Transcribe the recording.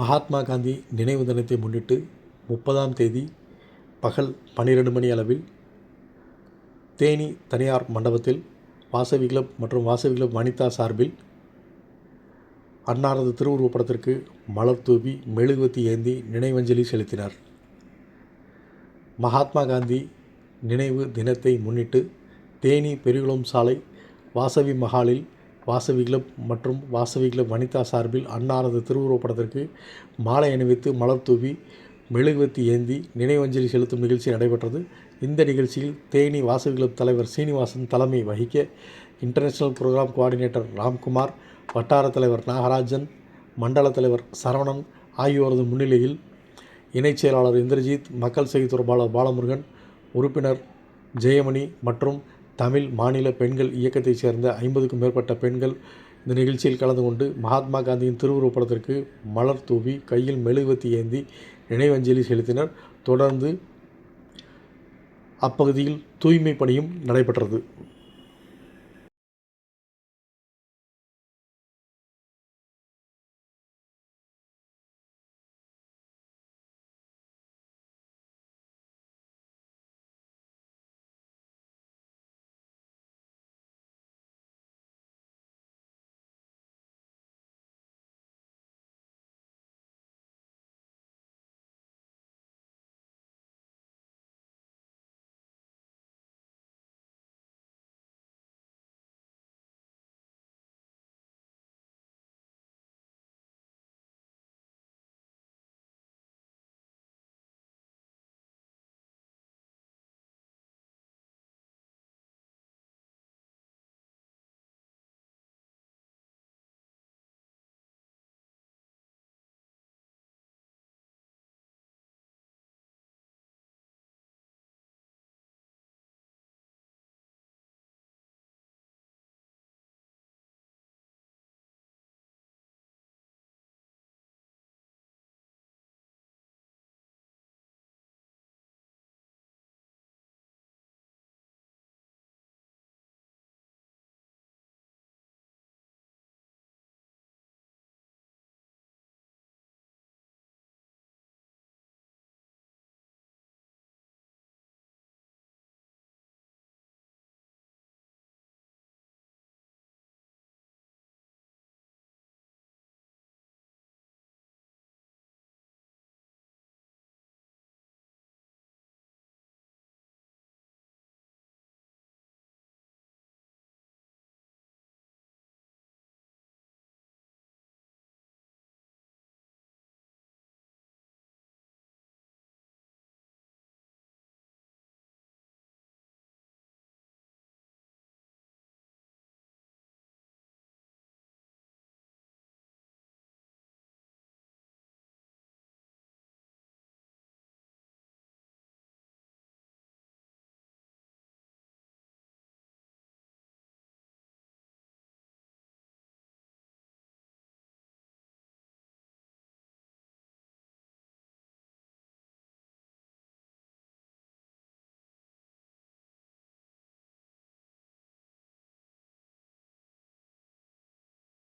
மகாத்மா காந்தி நினைவு தினத்தை முன்னிட்டு முப்பதாம் தேதி பகல் பன்னிரெண்டு மணி அளவில் தேனி தனியார் மண்டபத்தில் வாசவி கிளப் மற்றும் வாசவி கிளப் வனிதா சார்பில் அன்னாரது திருவுருவப்படத்திற்கு மலர் தூவி மெழுகுவத்தி ஏந்தி நினைவஞ்சலி செலுத்தினார். மகாத்மா காந்தி நினைவு தினத்தை முன்னிட்டு தேனி பெருகுளம் சாலை வாசவி மஹாலில் வாசவி கிளப் மற்றும் வாசவி கிளப் வனிதா சார்பில் அன்னாரது திருவுருவப்படத்திற்கு மாலை அணிவித்து மலர் தூவி மெழுகுவத்தி ஏந்தி நினைவஞ்சலி செலுத்தும் நிகழ்ச்சி நடைபெற்றது. இந்த நிகழ்ச்சியில் தேனி வாசவி கிளப் தலைவர் சீனிவாசன் தலைமை வகிக்க இன்டர்நேஷ்னல் ப்ரோக்ராம் கோஆர்டினேட்டர் ராம்குமார் வட்டார தலைவர் நாகராஜன் மண்டல தலைவர் சரவணன் ஆகியோரது முன்னிலையில் இணைச் செயலாளர் இந்திரஜித் மக்கள் செய்தி தொடர்பாளர் பாலமுருகன் உறுப்பினர் ஜெயமணி மற்றும் தமிழ் மாநில பெண்கள் இயக்கத்தைச் சேர்ந்த ஐம்பதுக்கும் மேற்பட்ட பெண்கள் இந்த நிகழ்ச்சியில் கலந்து கொண்டு மகாத்மா காந்தியின் திருவுருவப்படத்திற்கு மலர் தூவி கையில் மெழுகுவத்தி ஏந்தி நினைவஞ்சலி செலுத்தினர். தொடர்ந்து அப்பகுதியில் தூய்மை பணியும் நடைபெற்றது.